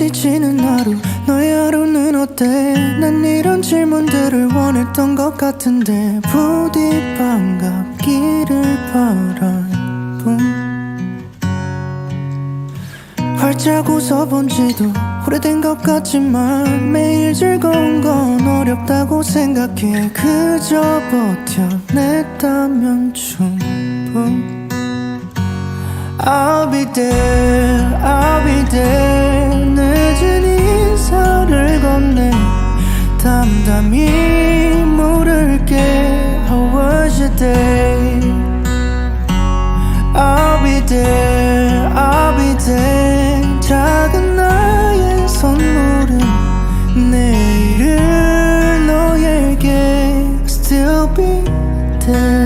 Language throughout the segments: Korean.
지치는 하루 너의 하루는 어때? 난 이런 질문들을 원했던 것 같은데 부디 반갑기를 바랄 뿐. 활짝 웃어본 지도 오래된 것 같지만 매일 즐거운 건 어렵다고 생각해 그저 버텨냈다면 충분. I'll be there, 담담히 물을게 How was your day? I'll be there, I'll be there 작은 나의 선물은 내일을 너에게 Still be there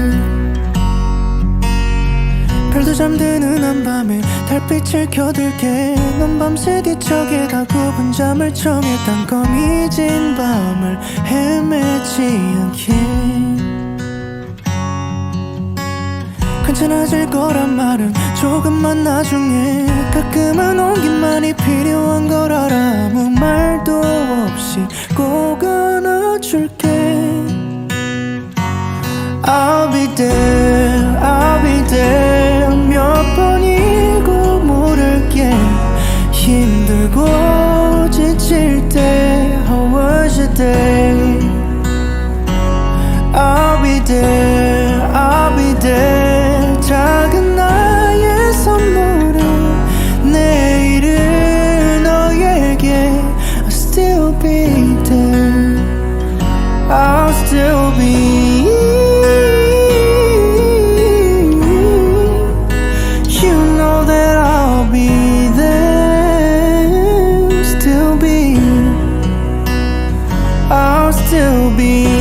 잠드는 한밤에 달빛을 켜들게. 넌 밤새 뒤척에 가고픈 잠을 청해 땅거미진 밤을 헤매지 않게. 괜찮아질 거란 말은 조금만 나중에. 가끔은 온기만이 필요한 걸 알아. 아무 말도 없이 꼭 안아줄게. I'll be there, I'll still be You know that I'll be there Still be. I'll still be